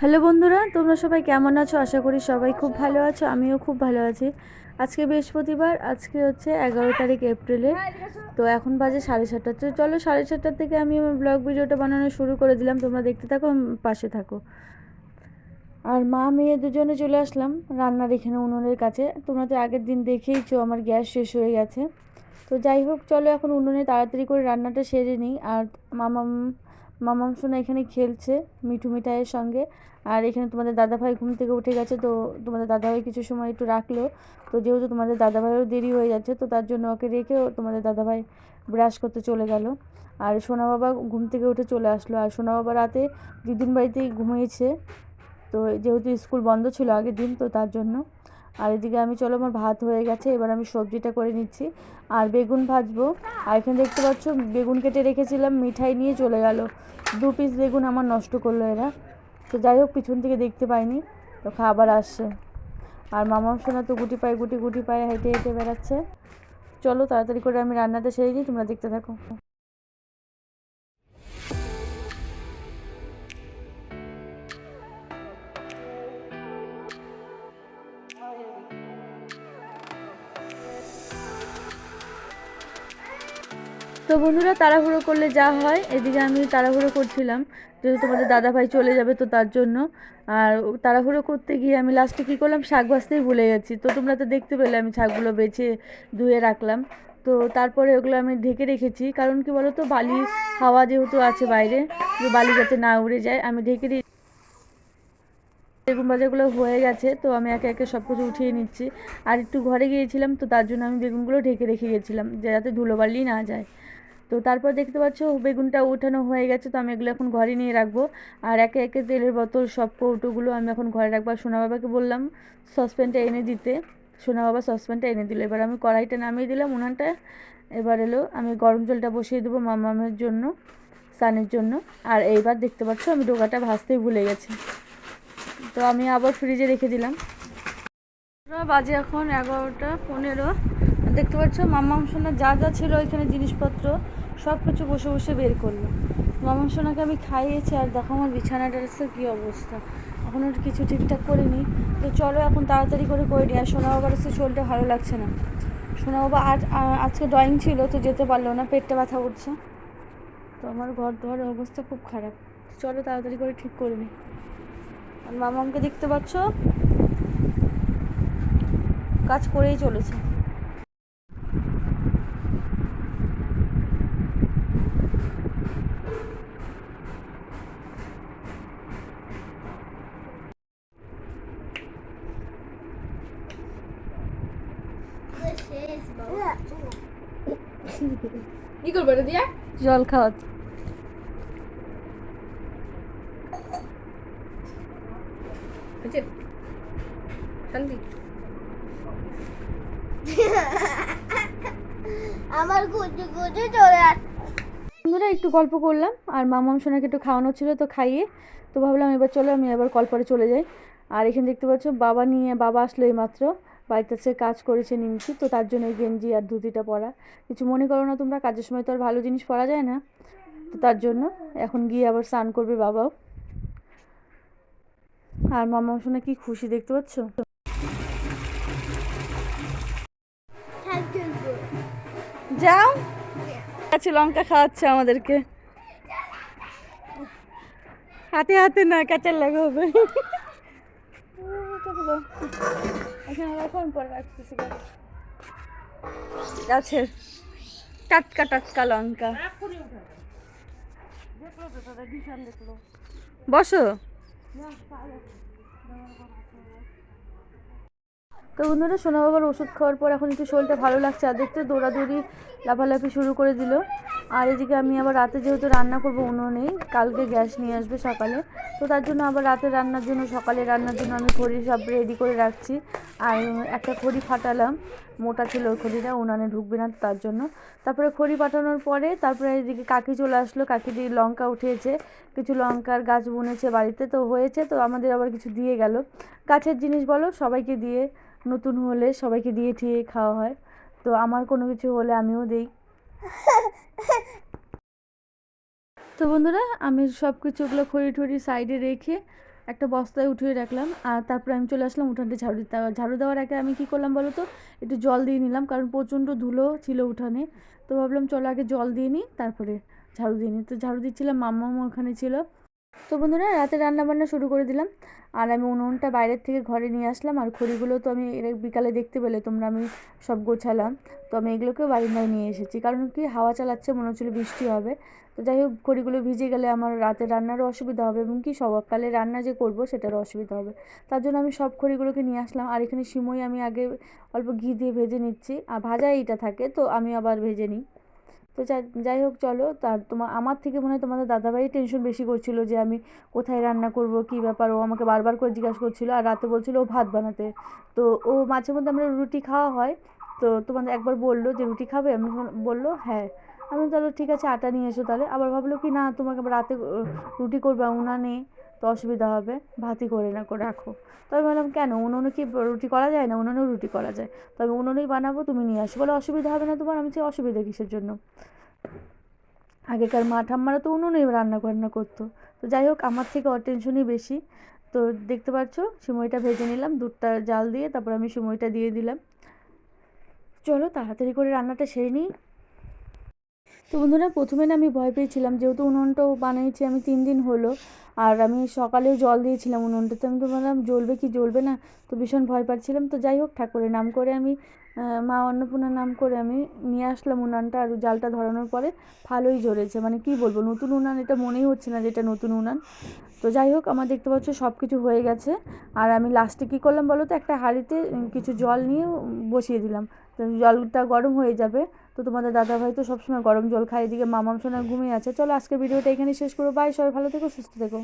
Hello বন্ধুরা, তোমরা সবাই কেমন আছো? আশা করি সবাই খুব ভালো আছো, আমিও খুব ভালো আছি। আজকে বৃহস্পতিবার, আজকে হচ্ছে এগারো তারিখ এপ্রিলের। তো এখন বাজে সাড়ে সাতটা। তো চলো সাড়ে সাতটার থেকে আমি আমার ব্লগ ভিডিওটা বানানো শুরু করে দিলাম। তোমরা দেখতে থাকো পাশে থাকো। আর মা, মেয়ে দুজনে চলে আসলাম রান্নার এখানে উনুনের কাছে। তোমরা তো আগের দিন দেখেইছো, আমার গ্যাস শেষ হয়ে গেছে। তো যাই হোক, চলো এখন উনুনে তাড়াতাড়ি করে রান্নাটা সেরে নিই। আর মামাম মামাম সোনা এখানে খেলছে, মিঠু মিঠাইয়ের সঙ্গে। আর এখানে তোমাদের দাদাভাই ঘুম থেকে উঠে গেছে, তো তোমাদের দাদাভাই কিছু সময় একটু রাখল। তো যেহেতু তোমাদের দাদাভাইয়েরও দেরি হয়ে যাচ্ছে, তো তার জন্য ওকে রেখেও তোমাদের দাদাভাই ব্রাশ করতে চলে গেল। আর সোনা বাবা ঘুম থেকে উঠে চলে আসলো। আর সোনা বাবা রাতে দিদিন বাড়িতেই ঘুমিয়েছে। তো যেহেতু স্কুল বন্ধ ছিল আগের দিন, তো তার জন্য আর এদিকে আমি, চলো আমার ভাত হয়ে গেছে, এবার আমি সবজিটা করে নিচ্ছি। আর বেগুন ভাজবো। আর এখানে দেখতে পাচ্ছ, বেগুন কেটে রেখেছিলাম, মিঠাই নিয়ে চলে গেল। দু পিস বেগুন আমার নষ্ট করল এরা। তো যাই হোক, পিছন থেকে দেখতে পাইনি। তো খাবার আসছে। আর মামা সোনা তো গুটি পায়ে গুটি গুটি পায়ে হেঁটে হেঁটে বেড়াচ্ছে। চলো তাড়াতাড়ি করে আমি রান্নাটা সেরে নিই, তোমরা দেখতে থাকো। তো বন্ধুরা, তাড়াহুড়ো করলে যা হয়, এদিকে আমি তাড়াহুড়ো করছিলাম, যেহেতু তোমাদের দাদাভাই চলে যাবে তো তার জন্য। আর তাড়াহুড়ো করতে গিয়ে আমি লাস্টে কী করলাম, শাক বাছতেই ভুলে গেছি। তো তোমরা তো দেখতে পেলে, আমি শাকগুলো বেছে ধুয়ে রাখলাম। তো তারপরে ওগুলো আমি ঢেকে রেখেছি, কারণ কি বলো তো বালি হাওয়া যেহেতু আছে বাইরে বালি যাতে না উড়ে যায়, আমি ঢেকে দিই বেগুন ভাজাগুলো হয়ে গেছে, তো আমি একে একে সব কিছু উঠিয়ে নিচ্ছি। আর একটু ঘরে গিয়েছিলাম, তো তার জন্য আমি বেগুনগুলো ঢেকে রেখে গেছিলাম, যাতে ধুলোবালি না যায়। তো তারপর দেখতে পাচ্ছ, বেগুনটা উঠানো হয়ে গেছে, তো আমি এগুলো এখন ঘরে নিয়ে রাখব। আর একে একে তেলের বোতল, সব কৌটোগুলো আমি এখন ঘরে রাখব। আর সোনা বাবাকে বললাম, সসপ্যানটা এনে দিতে। সোনা বাবা সসপ্যানটা এনে দিল। এবার আমি কড়াইটা নামিয়ে দিলাম উনানটা। এবার এলো, আমি গরম জলটা বসিয়ে দেবো মামামের জন্য, সানের জন্য। আর এইবার দেখতে পাচ্ছ, আমি ডোকাটা ভাজতেই ভুলে গেছি। তো আমি আবার ফ্রিজে রেখে দিলাম। বাজে এখন এগারোটা পনেরো। দেখতে পাচ্ছ মাম্মাম সোনা যা যা ছিল ওইখানে জিনিসপত্র সব কিছু বসে বসে বের করল। মাম্মাম সোনাকে আমি খাইয়েছি আর দেখো আমার বিছানাটার কী অবস্থা। এখনও কিছু ঠিকঠাক করিনি। তো চলো এখন তাড়াতাড়ি করে করে নিই। আর সোনা বাবার হচ্ছে চলতে ভালো লাগছে না। সোনা বাবা আজ আজকে ড্রয়িং ছিল তো যেতে পারল না, পেটটা ব্যথা করছে। তো আমার ঘর দোয়ারের অবস্থা খুব খারাপ। চলো তাড়াতাড়ি করে ঠিক করে নিই। আর মামামকে দেখতে পাচ্ছ? কাজ করেই চলেছে। কি করব এটা দিয়ে? জল খাওয়া শান্তি। আমার কুচু কুচু চলে আসছে বন্ধুরা একটু গল্প করলাম আর মামাম সোনাকে একটু খাওয়ানো ছিল তো খাইয়ে। তো ভাবলাম এবার চলো আমি এবার কল পরে চলে যাই। আর এখানে দেখতে পাচ্ছ বাবা নিয়ে বাবা আসলো এই মাত্র সে কাজ করেছে নিমকি তো তার জন্য এই গেঞ্জি আর ধুতিটা পরা। কিছু মনে করো না তোমরা, কাজের সময় তো আর ভালো জিনিস পরা যায় না। তো তার জন্য এখন গিয়ে আবার স্নান করবে বাবাও। আর মামা শোনা কি খুশি দেখতে পাচ্ছ? যাও। আছে লঙ্কা খাওয়াচ্ছে আমাদেরকে। হাতে হাতে না, কাঁচার লাগা হবে। এখানে কখন পরে রাখতেছি গাছের টাটকা টাটকা লঙ্কা। বসো। তো বন্ধুরা, সোনা বাবার ওষুধ খাওয়ার পর এখন একটু শরীরটা ভালো লাগছে, আর দেখতে দৌড়াদৌড়ি লাফালাফি শুরু করে দিল। আর এদিকে আমি আবার রাতে যেহেতু রান্না করব উনুনেই কালকে গ্যাস নিয়ে আসবে সকালে। তো তার জন্য আবার রাতে রান্নার জন্য, সকালে রান্নার জন্য আমি খড়ি সব রেডি করে রাখছি। আর একটা খড়ি ফাটালাম, মোটা ছিল খড়িটা, উনানে ঢুকবে না তার জন্য। তারপরে খড়ি পাঠানোর পরে তারপরে এদিকে কাকি চলে আসলো, কাকি দিয়ে লঙ্কা উঠিয়েছে, কিছু লঙ্কার গাছ বুনেছে বাড়িতে, তো হয়েছে, তো আমাদের আবার কিছু দিয়ে গেল। গাছের জিনিস বলো, সবাইকে দিয়ে নতুন হলে সবাইকে দিয়ে ঠিয়ে খাওয়া হয়। তো আমার কোনো কিছু হলে আমিও দিই। তো বন্ধুরা, আমি সব কিছুগুলো খড়ি টড়ি সাইডে রেখে একটা বস্তায় উঠিয়ে রাখলাম। আর তারপরে আমি চলে আসলাম উঠানটা ঝাড়ু দিতে ঝাড়ু দেওয়ার আগে আমি কী করলাম বলো তো? একটু জল দিয়ে নিলাম, কারণ প্রচণ্ড ধুলো ছিল উঠানে। তো ভাবলাম চলো আগে জল দিয়ে নিই, তারপরে ঝাড়ু দিয়ে নিই। তো ঝাড়ু দিচ্ছিলাম মাম্মাও ওখানে ছিল। তো বন্ধুরা, রাতে রান্না বান্না শুরু করে দিলাম। আর আমি উনুনটা বাইরের থেকে ঘরে নিয়ে আসলাম। আর খড়িগুলো তো আমি এর বিকালে দেখতে পেলে, তোমরা আমি সব গোছালাম। তো আমি এগুলোকেও বারিন্দায় নিয়ে এসেছি। কারণ কি, হাওয়া চালাচ্ছে, মনে হচ্ছিল বৃষ্টি হবে। তো যাই হোক, খড়িগুলো ভিজে গেলে আমার রাতে রান্নারও অসুবিধা হবে। এবং কি সকালে রান্না যে করব, সেটারও অসুবিধা হবে। তার জন্য আমি সব খড়িগুলোকে নিয়ে আসলাম। আর এখানে সিমই আমি আগে অল্প ঘি দিয়ে ভেজে নিচ্ছি। আর ভাজা এইটা থাকে, তো আমি আবার ভেজে নিই। তো যাই যাই হোক চলো, তার তোমার আমার থেকে মনে হয় তোমাদের দাদাভাই টেনশন বেশি করছিল যে আমি কোথায় রান্না করব, কী ব্যাপার? ও আমাকে বারবার করে জিজ্ঞাসা করছিল আর রাতে বলছিল ও ভাত বানাতে। তো ও মাঝে মধ্যে আমরা রুটি খাওয়া হয়, তো তোমাদের একবার বলল যে রুটি খাবে? আমি বল- বলল হ্যাঁ। আমি তাহলে ঠিক আছে, আটা নিয়ে এসো তাহলে। আবার ভাবলো কি, না, তোমাকে রাতে রুটি করবে উনানে তো অসুবিধা হবে, ভাতই করে না, করে রাখো। তবে বললাম কেন? উনুনে কি রুটি করা যায় না? উনুনেও রুটি করা যায়। তবে উনুনেই বানাবো, তুমি নিয়ে আসো। বলে, অসুবিধা হবে না তোমার, আমি যে অসুবিধা কিসের জন্য? আগেকার মা ঠাম্মারা তো উনুনেই রান্না বান্না করতো। তো যাই হোক, আমার থেকে ওর টেনশনই বেশি। তো দেখতে পাচ্ছ সময়টা ভেজে নিলাম, দুধটা জাল দিয়ে তারপর আমি সময়টা দিয়ে দিলাম। চলো, তাড়াতাড়ি করে রান্নাটা সেরে নিই। তো বন্ধুরা, প্রথমে না আমি ভয় পেয়েছিলাম, যেহেতু উনুনটাও বানিয়েছি আমি তিন দিন হলো, আর আমি সকালেও জল দিয়েছিলাম উনুনটাতে। আমি তো বললাম, জ্বলবে কি জ্বলবে না? তো ভীষণ ভয় পাচ্ছিলাম। তো যাই হোক, ঠাকুরের নাম করে আমি মা অন্নপূর্ণার নাম করে আমি নিয়ে আসলাম উনানটা, আর জালটা ধরানোর পরে ভালোই জ্বলেছে। মানে কি বলব, নতুন উনান, এটা মনেই হচ্ছে না যে এটা নতুন উনান। তো যাই হোক, আমার দেখতে পাচ্ছ সব কিছু হয়ে গেছে। আর আমি লাস্টে কী করলাম বলো তো, একটা হাঁড়িতে কিছু জল নিয়ে বসিয়ে দিলাম। জলটা গরম হয়ে যাবে। তো তোমাদের দাদাভাই তো সবসময় গরম জল খায়, এদিকে মামাম সোনা ঘুমিয়ে আছে। চলো আজকে ভিডিওটা এখানে শেষ করো বাই সবাই ভালো থেকো, সুস্থ থেকো।